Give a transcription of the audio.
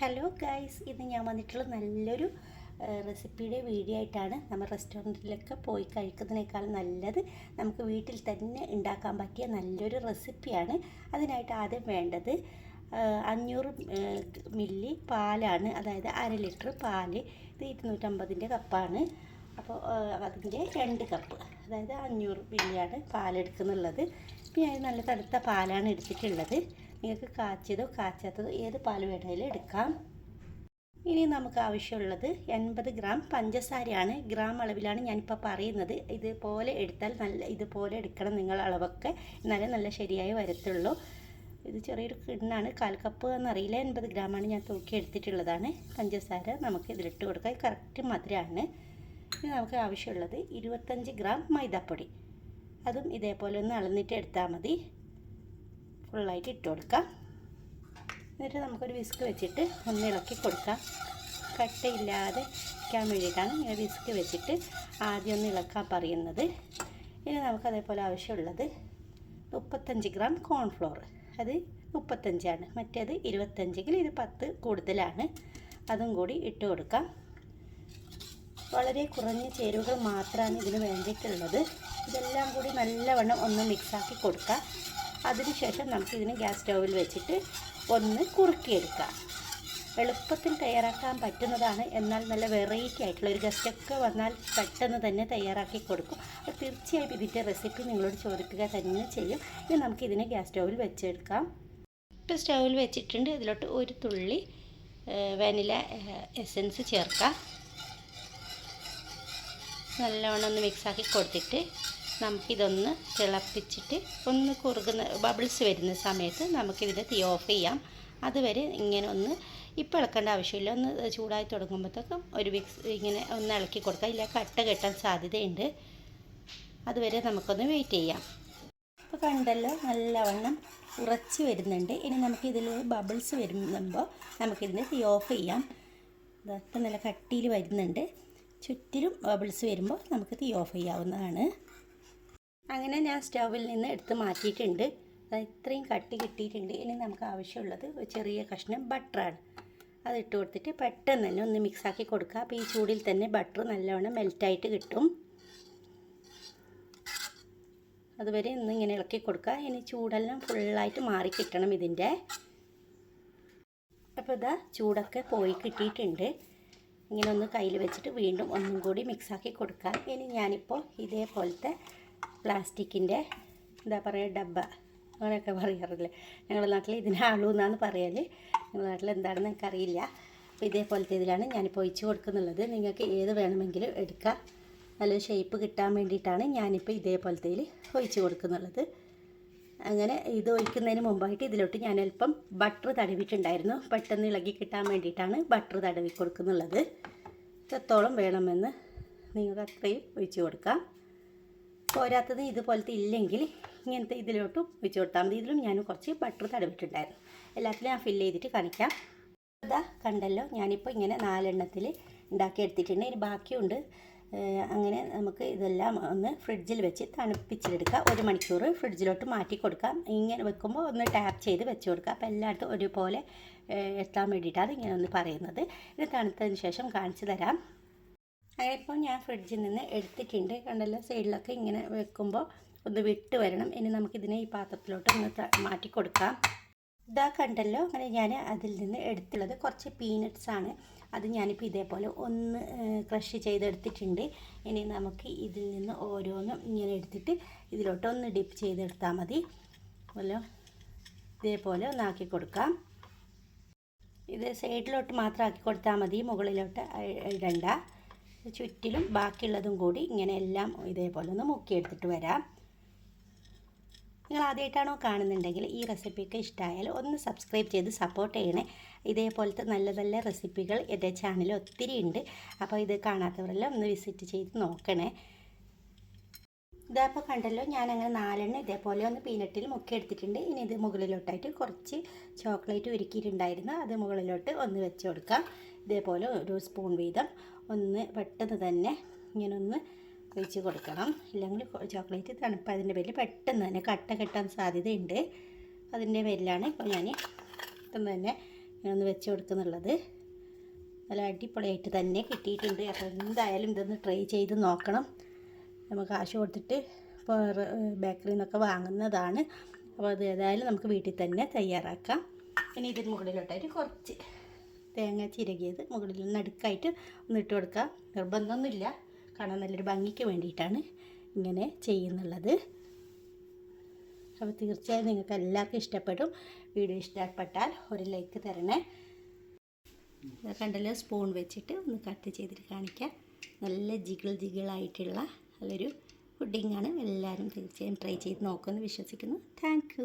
Hello guys ഇന്ന് ഞാൻ വന്നിട്ടുള്ള നല്ലൊരു റെസിപ്പിയുടെ വീഡിയോ ആയിട്ടാണ് നമ്മൾ റെസ്റ്റോറന്റിലൊക്കെ പോയി കഴിക്കുന്നതിനേക്കാൾ നല്ലത് നമുക്ക് വീട്ടിൽ തന്നെ ഉണ്ടാക്കാൻ പറ്റിയ നല്ലൊരു റെസിപ്പിയാണ് അതിനായിട്ട് ആദ്യം വേണ്ടത് അഞ്ഞൂറ് മില്ലി പാലാണ് അതായത് അര ലിറ്റർ പാൽ ഇത് ഇരുന്നൂറ്റമ്പതിന്റെ കപ്പാണ്. അപ്പോൾ അതിന്റെ രണ്ട് കപ്പ് അതായത് അഞ്ഞൂറ് മില്ലിയാണ് പാലെടുക്കുന്നുള്ളത്. പിന്നെ നല്ല തണുത്ത പാലാണ് എടുത്തിട്ടുള്ളത്. നിങ്ങൾക്ക് കാച്ചിയതോ കാച്ചാത്തതോ ഏത് പാൽ വേണമെങ്കിലും എടുക്കാം. ഇനി നമുക്ക് ആവശ്യമുള്ളത് എൺപത് ഗ്രാം പഞ്ചസാരയാണ്. ഗ്രാം അളവിലാണ് ഞാനിപ്പോൾ പറയുന്നത്. ഇതുപോലെ എടുത്താൽ നല്ല ഇതുപോലെ എടുക്കണം നിങ്ങൾ അളവൊക്കെ. എന്നാലേ നല്ല ശരിയായി വരത്തുള്ളൂ. ഇത് ചെറിയൊരു കിണ്ണാണ്. കാൽ കപ്പ് എന്നറിയില്ല. എൺപത് ഗ്രാമാണ് ഞാൻ തൂക്കി എടുത്തിട്ടുള്ളതാണ്. പഞ്ചസാര നമുക്ക് ഇതിലിട്ട് കൊടുക്കാം. കറക്റ്റ് മധുരമാണ് ഇനി നമുക്ക് ആവശ്യമുള്ളത് ഇരുപത്തഞ്ച് ഗ്രാം മൈദാപ്പൊടി. അതും ഇതേപോലെ ഒന്ന് അളന്നിട്ട് എടുത്താൽ മതി. ഫുള്ളായിട്ട് ഇട്ട് കൊടുക്കാം. എന്നിട്ട് നമുക്കൊരു വിസ്ക് വെച്ചിട്ട് ഒന്ന് ഇളക്കി കൊടുക്കാം. കട്ടയില്ലാതെ ഇരിക്കാൻ വേണ്ടിയിട്ടാണ് ഇങ്ങനെ വിസ്ക് വെച്ചിട്ട് ആദ്യം ഒന്ന് ഇളക്കാൻ പറയുന്നത്. ഇനി നമുക്ക് അതേപോലെ ആവശ്യമുള്ളത് മുപ്പത്തഞ്ച് ഗ്രാം കോൺഫ്ലോർ അത് മുപ്പത്തഞ്ചാണ്. മറ്റേത് ഇരുപത്തഞ്ചെങ്കിൽ ഇത് പത്ത് കൂടുതലാണ്. അതും കൂടി ഇട്ട് കൊടുക്കാം. വളരെ കുറഞ്ഞ ചേരുവകൾ മാത്രമാണ് ഇതിന് വേണ്ടിയിട്ടുള്ളത്. ഇതെല്ലാം കൂടി നല്ലവണ്ണം ഒന്ന് മിക്സാക്കി കൊടുക്കാം. അതിനുശേഷം നമുക്കിതിന് ഗ്യാസ് സ്റ്റൗവിൽ വെച്ചിട്ട് ഒന്ന് കുറുക്കിയെടുക്കാം. എളുപ്പത്തിൽ തയ്യാറാക്കാൻ പറ്റുന്നതാണ്. എന്നാൽ നല്ല വെറൈറ്റി ആയിട്ടുള്ള ഒരു ഗസ്റ്റൊക്കെ വന്നാൽ പെട്ടെന്ന് തന്നെ തയ്യാറാക്കി കൊടുക്കും. അപ്പോൾ തീർച്ചയായും ഇതിന്റെ റെസിപ്പി നിങ്ങളോട് ചോദിക്കുക തന്നെ ചെയ്യും. ഇനി നമുക്കിതിനെ ഗ്യാസ് സ്റ്റൗവിൽ വെച്ചെടുക്കാം. ഇപ്പോൾ സ്റ്റൗവിൽ വെച്ചിട്ടുണ്ട്. ഇതിലോട്ട് ഒരു തുള്ളി വാനില എസൻസ് ചേർക്കാം. നല്ലവണ്ണം ഒന്ന് മിക്സാക്കി കൊടുത്തിട്ട് നമുക്കിതൊന്ന് തിളപ്പിച്ചിട്ട് ഒന്ന് കുറുകുന്ന ബബിൾസ് വരുന്ന സമയത്ത് നമുക്കിതിന്റെ തീ ഓഫ് ചെയ്യാം. അതുവരെ ഇങ്ങനെ ഒന്ന് ഇപ്പോൾ ഇളക്കേണ്ട ആവശ്യമില്ല. ഒന്ന് ചൂടായി തുടങ്ങുമ്പോഴത്തേക്കും ഒരു മിക്സ് ഇങ്ങനെ ഒന്ന് ഇളക്കി കൊടുക്കാം. ഇല്ല കട്ട കെട്ടാൻ സാധ്യതയുണ്ട്. അതുവരെ നമുക്കൊന്ന് വെയിറ്റ് ചെയ്യാം. ഇപ്പോൾ കണ്ടല്ലോ നല്ലവണ്ണം ഉറച്ച് വരുന്നുണ്ട്. ഇനി നമുക്കിതിൽ ബബിൾസ് വരുമ്പോൾ നമുക്കിതിന്റെ തീ ഓഫ് ചെയ്യാം. ഇതൊക്കെ നല്ല കട്ടിയിൽ വരുന്നുണ്ട്. ചുറ്റിലും ബബിൾസ് വരുമ്പോൾ നമുക്ക് തീ ഓഫ് ചെയ്യാവുന്നതാണ്. അങ്ങനെ ഞാൻ സ്റ്റൗവിൽ നിന്ന് എടുത്ത് മാറ്റിയിട്ടുണ്ട്. ഇത്രയും കട്ടി കിട്ടിയിട്ടുണ്ട്. ഇനി നമുക്ക് ആവശ്യമുള്ളത് ഒരു ചെറിയ കഷ്ണം ബട്ടറാണ് അത് ഇട്ട് കൊടുത്തിട്ട് പെട്ടെന്ന് തന്നെ ഒന്ന് മിക്സാക്കി കൊടുക്കുക അപ്പോൾ ഈ ചൂടിൽ തന്നെ ബട്ടർ നല്ലവണ്ണം മെൽറ്റായിട്ട് കിട്ടും. അതുവരെ ഒന്ന് ഇങ്ങനെ ഇളക്കി കൊടുക്കുക. ഇനി ചൂടെല്ലാം ഫുള്ളായിട്ട് മാറി കിട്ടണം ഇതിന്റെ. അപ്പോൾ ഇതാ ചൂടൊക്കെ പോയി കിട്ടിയിട്ടുണ്ട്. ഇങ്ങനെ ഒന്ന് കയ്യിൽ വെച്ചിട്ട് വീണ്ടും ഒന്നും കൂടി മിക്സാക്കി കൊടുക്കാം. ഇനി ഞാനിപ്പോൾ ഇതേപോലത്തെ പ്ലാസ്റ്റിക്കിന്റെ എന്താ പറയുക ഡബ്ബ അങ്ങനെയൊക്കെ പറയാറില്ലേ? ഞങ്ങളുടെ നാട്ടിൽ ഇതിന് ആളു എന്നാണ് പറയൽ ഞങ്ങളുടെ നാട്ടിൽ എന്താണെന്ന് എനിക്കറിയില്ല. അപ്പോൾ ഇതേപോലത്തെ ഇതിലാണ് ഞാനിപ്പോൾ ഒഴിച്ച് കൊടുക്കുന്നുള്ളത്. നിങ്ങൾക്ക് ഏത് വേണമെങ്കിലും എടുക്കാം. നല്ലൊരു ഷേപ്പ് കിട്ടാൻ വേണ്ടിയിട്ടാണ് ഞാനിപ്പോൾ ഇതേപോലത്തേൽ ഒഴിച്ച് കൊടുക്കുന്നുള്ളത്. അങ്ങനെ ഇത് ഒഴിക്കുന്നതിന് മുമ്പായിട്ട് ഇതിലോട്ട് ഞാൻ അല്പം ബട്ടർ തടവിട്ടുണ്ടായിരുന്നു പെട്ടെന്ന് ഇളകി കിട്ടാൻ വേണ്ടിയിട്ടാണ് ബട്ടർ തടവി കൊടുക്കുന്നുള്ളത്. എത്രത്തോളം വേണമെന്ന് നിങ്ങൾക്ക് അത്രയും ഒഴിച്ച് കൊടുക്കാം. പോരാത്തത് ഇതുപോലത്തെ ഇല്ലെങ്കിൽ ഇങ്ങനത്തെ ഇതിലോട്ടും ഒഴിച്ച് കൊടുത്താൽ മതി. ഇതിലും ഞാൻ കുറച്ച് ബട്ടർ തടവിട്ടുണ്ടായിരുന്നു എല്ലാത്തിലും ഞാൻ ഫില്ല് ചെയ്തിട്ട് കാണിക്കാം. ഇതാ കണ്ടല്ലോ ഞാനിപ്പോൾ ഇങ്ങനെ നാലെണ്ണത്തിൽ ഉണ്ടാക്കി എടുത്തിട്ടുണ്ട്. ഇനി ബാക്കിയുണ്ട്. അങ്ങനെ നമുക്ക് ഇതെല്ലാം ഒന്ന് ഫ്രിഡ്ജിൽ വെച്ച് തണുപ്പിച്ചെടുക്കുക ഒരു മണിക്കൂർ ഫ്രിഡ്ജിലോട്ട് മാറ്റി കൊടുക്കാം. ഇങ്ങനെ വെക്കുമ്പോൾ ഒന്ന് ടാപ്പ് ചെയ്ത് വെച്ച് കൊടുക്കുക അപ്പോൾ എല്ലായിടത്തും ഒരുപോലെ എത്താൻ വേണ്ടിയിട്ടാണ് ഇങ്ങനെ ഒന്ന് പറയുന്നത്. ഇത് തണുത്തതിന് ശേഷം കാണിച്ചു തരാം. അങ്ങനെ ഇപ്പോൾ ഞാൻ ഫ്രിഡ്ജിൽ നിന്ന് എടുത്തിട്ടുണ്ട്. കണ്ടല്ലോ സൈഡിലൊക്കെ ഇങ്ങനെ വെക്കുമ്പോൾ ഒന്ന് വിട്ട് വരണം. ഇനി നമുക്കിതിനെ ഈ പാത്രത്തിലോട്ട് ഒന്ന് മാറ്റി കൊടുക്കാം. ഇതാ കണ്ടല്ലോ അങ്ങനെ ഞാൻ അതിൽ നിന്ന് എടുത്തുള്ളത് കുറച്ച് പീനട്ട്സ് ആണ്. അത് ഞാനിപ്പോൾ ഇതേപോലെ ഒന്ന് ക്രഷ് ചെയ്തെടുത്തിട്ടുണ്ട്. ഇനി നമുക്ക് ഇതിൽ നിന്ന് ഓരോന്നും ഇങ്ങനെ എടുത്തിട്ട് ഇതിലോട്ട് ഒന്ന് ഡിപ്പ് ചെയ്തെടുത്താൽ മതി. അല്ലോ ഇതേപോലെ ഒന്നാക്കി കൊടുക്കാം. ഇത് സൈഡിലോട്ട് മാത്രം ആക്കി കൊടുത്താൽ മതി മുകളിലോട്ട് ഇടണ്ട ചുറ്റിലും ബാക്കിയുള്ളതും കൂടി ഇങ്ങനെ എല്ലാം ഇതേപോലെ ഒന്ന് മുക്കിയെടുത്തിട്ട് വരാം. നിങ്ങൾ ആദ്യമായിട്ടാണോ കാണുന്നുണ്ടെങ്കിൽ ഈ റെസിപ്പിയൊക്കെ ഇഷ്ടമായാൽ ഒന്ന് സബ്സ്ക്രൈബ് ചെയ്ത് സപ്പോർട്ട് ചെയ്യണേ. ഇതേപോലത്തെ നല്ല നല്ല റെസിപ്പികൾ എന്റെ ചാനലിൽ ഒത്തിരി ഉണ്ട്. അപ്പോൾ ഇത് കാണാത്തവരെല്ലാം ഒന്ന് വിസിറ്റ് ചെയ്ത് നോക്കണേ. ഇതപ്പോൾ കണ്ടല്ലോ ഞാനങ്ങനെ നാലെണ്ണം ഇതേപോലെ ഒന്ന് പീനട്ടിൽ മുക്കി എടുത്തിട്ടുണ്ട് ഇനി ഇത് മുകളിലോട്ടായിട്ട് കുറച്ച് ചോക്ലേറ്റ് ഉരുക്കിയിട്ടുണ്ടായിരുന്നു. അത് മുകളിലോട്ട് ഒന്ന് വെച്ച് കൊടുക്കാം. ഇതേപോലെ ഒരു സ്പൂൺ വീതം ഒന്ന് പെട്ടെന്ന് തന്നെ ഇങ്ങനെ ഒന്ന് ഒഴിച്ച് കൊടുക്കണം. ഇല്ലെങ്കിൽ ചോക്ലേറ്റ് തണുപ്പ് അതിന്റെ പേരിൽ പെട്ടെന്ന് തന്നെ കട്ട കെട്ടാൻ സാധ്യതയുണ്ട്. അതിന്റെ പേരിലാണ് ഇപ്പോൾ ഞാൻ പെട്ടെന്ന് തന്നെ ഒന്ന് വെച്ച് കൊടുക്കുന്നുള്ളത്. നല്ല അടിപൊളിയായിട്ട് തന്നെ കിട്ടിയിട്ടുണ്ട്. അപ്പോൾ എന്തായാലും ഇതൊന്ന് ട്രൈ ചെയ്ത് നോക്കണം. നമുക്ക് കാശ് കൊടുത്തിട്ട് ഇപ്പോൾ ബേക്കറിയിൽ നിന്നൊക്കെ വാങ്ങുന്നതാണ്. അപ്പോൾ അത് ഏതായാലും നമുക്ക് വീട്ടിൽ തന്നെ തയ്യാറാക്കാം. ഇനി ഇതിന് മുകളിലോട്ടായിട്ട് കുറച്ച് തേങ്ങ ചിരകിയത് മുകളിൽ നടുക്കായിട്ട് ഒന്ന് ഇട്ട് കൊടുക്കുക. നിർബന്ധമൊന്നുമില്ല. കാണാൻ നല്ലൊരു ഭംഗിക്ക് വേണ്ടിയിട്ടാണ് ഇങ്ങനെ ചെയ്യുന്നുള്ളത്. അപ്പോൾ തീർച്ചയായും നിങ്ങൾക്ക് എല്ലാവർക്കും ഇഷ്ടപ്പെടും. വീഡിയോ ഇഷ്ടപ്പെട്ടാൽ ഒരു ലൈക്ക് തരണേ. കണ്ടല്ലോ സ്പൂൺ വെച്ചിട്ട് ഒന്ന് കട്ട് ചെയ്തിട്ട് കാണിക്കാം. നല്ല ജിഗിൾ ജിഗിളായിട്ടുള്ള നല്ലൊരു പുഡിങ്ങാണ്. എല്ലാവരും തീർച്ചയായും ട്രൈ ചെയ്ത് നോക്കുമെന്ന് വിശ്വസിക്കുന്നു. താങ്ക്